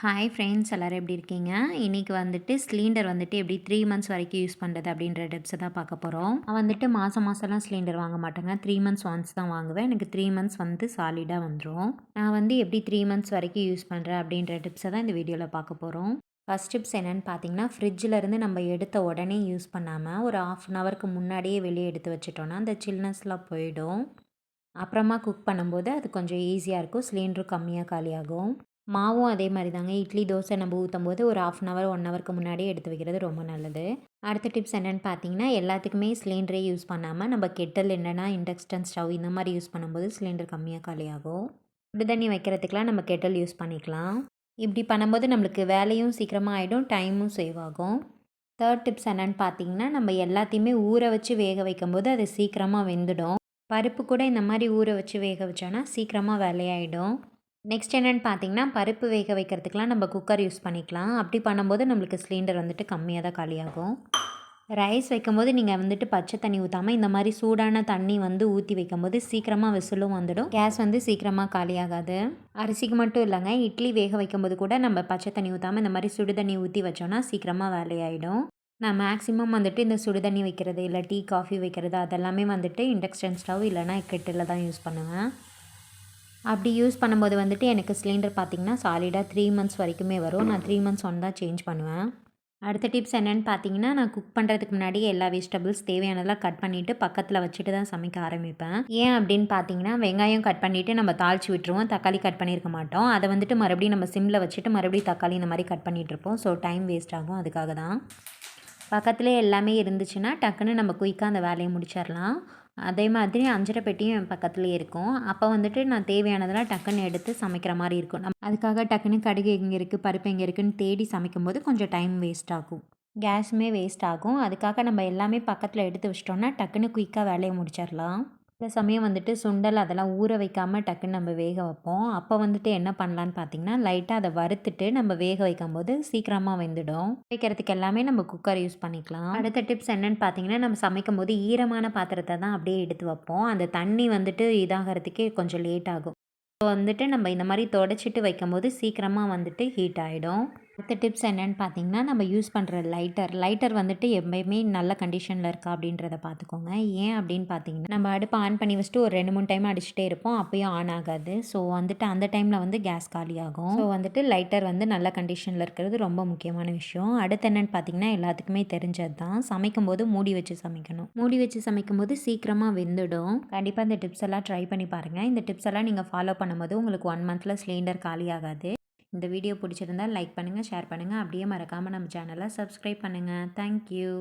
Hi friends எல்லோரும் எப்படி இருக்கீங்க? இன்றைக்கி வந்துட்டு சிலிண்டர் வந்துட்டு எப்படி த்ரீ மந்த்ஸ் வரைக்கும் யூஸ் பண்ணுறது அப்படின்ற டிப்ஸை தான் பார்க்க போகிறோம் நான் வந்துட்டு மாதம் மாதம்லாம் சிலிண்டர் வாங்க மாட்டேங்க. த்ரீ மந்த்ஸ் ஒன்ஸ் தான் வாங்குவேன். எனக்கு த்ரீ மந்த்ஸ் வந்து சாலிடாக வந்துடும் நான் வந்து எப்படி த்ரீ மந்த்ஸ் வரைக்கும் யூஸ் பண்ணுறேன் அப்படின்ற டிப்ஸை தான் இந்த வீடியோவில் பார்க்க போகிறோம் ஃபஸ்ட் டிப்ஸ் என்னென்னு பார்த்தீங்கன்னா ஃப்ரிட்ஜில் இருந்து நம்ம எடுத்த உடனே யூஸ் பண்ணாமல் ஒரு ஆஃப் அன் ஹவருக்கு முன்னாடியே வெளியே எடுத்து வச்சிட்டோன்னா அந்த சில்னஸ்லாம் போயிடும். அப்புறமா குக் பண்ணும்போது அது கொஞ்சம் ஈஸியாக இருக்கும். சிலிண்டரும் கம்மியாக காலியாகும். மாவும் அதே மாதிரி தாங்க. இட்லி தோசை நம்ம ஊற்றும் போது ஒரு ஆஃப் அன் ஹவர் ஒன் ஹவருக்கு முன்னாடியே எடுத்து வைக்கிறது ரொம்ப நல்லது. அடுத்த டிப்ஸ் என்னென்னு பார்த்தீங்கன்னா எல்லாத்துக்குமே சிலிண்டரே யூஸ் பண்ணாமல் நம்ம கெட்டல் என்னென்னா இண்டக்ஷன் ஸ்டவ் இந்த மாதிரி யூஸ் பண்ணும்போது சிலிண்டர் கம்மியாக காலியாகும். சுடு தண்ணி வைக்கிறதுக்கெலாம் நம்ம கெட்டல் யூஸ் பண்ணிக்கலாம். இப்படி பண்ணும்போது நம்மளுக்கு வேலையும் சீக்கிரமாக ஆகிடும் டைமும் சேவ் ஆகும். தேர்ட் டிப்ஸ் என்னென்னு பார்த்தீங்கன்னா நம்ம எல்லாத்தையுமே ஊற வச்சு வேக வைக்கும்போது அது சீக்கிரமாக வெந்துடும். பருப்பு கூட இந்த மாதிரி ஊற வச்சு வேக வச்சோன்னா சீக்கிரமாக வேலையாயிடும். நெக்ஸ்ட் என்னென்னு பார்த்தீங்கன்னா பருப்பு வேக வைக்கிறதுக்கெலாம் நம்ம குக்கர் யூஸ் பண்ணிக்கலாம். அப்படி பண்ணும்போது நம்மளுக்கு சிலிண்டர் வந்துட்டு கம்மியாக தான் காலியாகும். ரைஸ் வைக்கும்போது நீங்கள் வந்துட்டு பச்சை தண்ணி ஊற்றாமல் இந்த மாதிரி சூடான தண்ணி வந்து ஊற்றி வைக்கும்போது சீக்கிரமாக விசிலும் வந்துடும். கேஸ் வந்து சீக்கிரமாக காலியாகாது. அரிசிக்கு மட்டும் இல்லைங்க இட்லி வேக வைக்கும்போது கூட நம்ம பச்சை தண்ணி ஊற்றாமல் இந்த மாதிரி சுடு தண்ணி ஊற்றி வச்சோன்னா சீக்கிரமாக வேலையாயிடும். நான் மேக்ஸிமம் வந்துட்டு இந்த சுடு தண்ணி வைக்கிறது இல்லை டீ காஃபி வைக்கிறது அதெல்லாமே வந்துட்டு இண்டக்ஷன் ஸ்டவ் இல்லைனா கெட்டில் தான் யூஸ் பண்ணுவேன். அப்படி யூஸ் பண்ணும்போது வந்துட்டு எனக்கு சிலிண்டர் பார்த்திங்கன்னா சாலிடாக த்ரீ மந்த்ஸ் வரைக்குமே வரும். நான் த்ரீ மந்த்ஸ் ஒன் தான் சேஞ்ச் பண்ணுவேன். அடுத்த டிப்ஸ் என்னென்னு பார்த்தீங்கன்னா நான் குக் பண்ணுறதுக்கு முன்னாடி எல்லா வெஜிடபிள்ஸ் தேவையானதெல்லாம் கட் பண்ணிவிட்டு பக்கத்தில் வச்சுட்டு தான் சமைக்க ஆரம்பிப்பேன். ஏன் அப்படின்னு பார்த்தீங்கன்னா வெங்காயம் கட் பண்ணிவிட்டு நம்ம தாளித்து விட்டுருவோம். தக்காளி கட் பண்ணியிருக்க மாட்டோம். அதை வந்துட்டு மறுபடியும் நம்ம சிம்மில் வச்சுட்டு மறுபடியும் தக்காளி இந்த மாதிரி கட் பண்ணிகிட்ருப்போம் ஸோ டைம் வேஸ்ட் ஆகும். அதுக்காக தான். பக்கத்துலேயே எல்லாமே இருந்துச்சுன்னா டக்குன்னு நம்ம குயிக்காக அந்த வேலையை முடிச்சிடலாம். அதே மாதிரி அஞ்சரை பெட்டியும் என் பக்கத்துலேயே இருக்கும். அப்போ வந்துட்டு நான் தேவையானதெல்லாம் டக்குன்னு எடுத்து சமைக்கிற மாதிரி இருக்கும். நம் அதுக்காக டக்குன்னு கடுகு எங்கே இருக்குது பருப்பு எங்கே இருக்குன்னு தேடி சமைக்கும் போது கொஞ்சம் டைம் வேஸ்ட் ஆகும். கேஸுமே வேஸ்ட் ஆகும். அதுக்காக நம்ம எல்லாமே பக்கத்தில் எடுத்து வச்சிட்டோம்னா டக்குன்னு குயிக்காக வேலையை முடிச்சிடலாம். சில சமயம் வந்துட்டு சுண்டல் அதெல்லாம் ஊற வைக்காமல் டக்குன்னு நம்ம வேக வைப்போம். அப்போ வந்துட்டு என்ன பண்ணலான்னு பார்த்தீங்கன்னா லைட்டாக அதை வறுத்துட்டு நம்ம வேக வைக்கும் போது சீக்கிரமாக வெந்துடும். வைக்கிறதுக்கு எல்லாமே நம்ம குக்கர் யூஸ் பண்ணிக்கலாம். அடுத்த டிப்ஸ் என்னென்னு பார்த்தீங்கன்னா நம்ம சமைக்கும் போது ஈரமான பாத்திரத்தை தான் அப்படியே எடுத்து வைப்போம். அந்த தண்ணி வந்துட்டு இதாகிறதுக்கே கொஞ்சம் லேட் ஆகும். ஸோ வந்துட்டு நம்ம இந்த மாதிரி தொடச்சிட்டு வைக்கும்போது சீக்கிரமாக வந்துட்டு ஹீட் ஆகிடும் அடுத்த டிப்ஸ் என்னென்னு பார்த்தீங்கன்னா நம்ம யூஸ் பண்ணுற லைட்டர் லைட்டர் வந்துட்டு எப்பயுமே நல்ல கண்டிஷனில் இருக்கா அப்படின்றத பார்த்துக்கோங்க ஏன் அப்படின்னு பார்த்தீங்கன்னா நம்ம அடுப்பு ஆன் பண்ணி வச்சுட்டு ஒரு ரெண்டு மூணு டைம் அடிச்சுட்டே இருப்போம். அப்போயும் ஆன் ஆகாது. ஸோ வந்துட்டு அந்த டைமில் வந்து கேஸ் காலி ஆகும். ஸோ வந்துட்டு லைட்டர் வந்து நல்ல கண்டிஷனில் இருக்கிறது ரொம்ப முக்கியமான விஷயம். அடுத்து என்னென்னு பார்த்தீங்கன்னா எல்லாத்துக்குமே தெரிஞ்சது தான் சமைக்கும் போது மூடி வச்சு சமைக்கணும். மூடி வச்சு சமைக்கும் போது சீக்கிரமாக வெந்துடும். கண்டிப்பாக இந்த டிப்ஸ் எல்லாம் ட்ரை பண்ணி பாருங்கள் இந்த டிப்ஸ் எல்லாம் நீங்கள் ஃபாலோ பண்ணும்போது உங்களுக்கு ஒன் மந்தில் சிலிண்டர் காலி ஆகாது. இந்த வீடியோ பிடிச்சிருந்தால் லைக் பண்ணுங்கள் ஷேர் பண்ணுங்கள் அப்படியே மறக்காமல் நம்ம சேனலை சப்ஸ்கிரைப் பண்ணுங்கள் தேங்க்யூ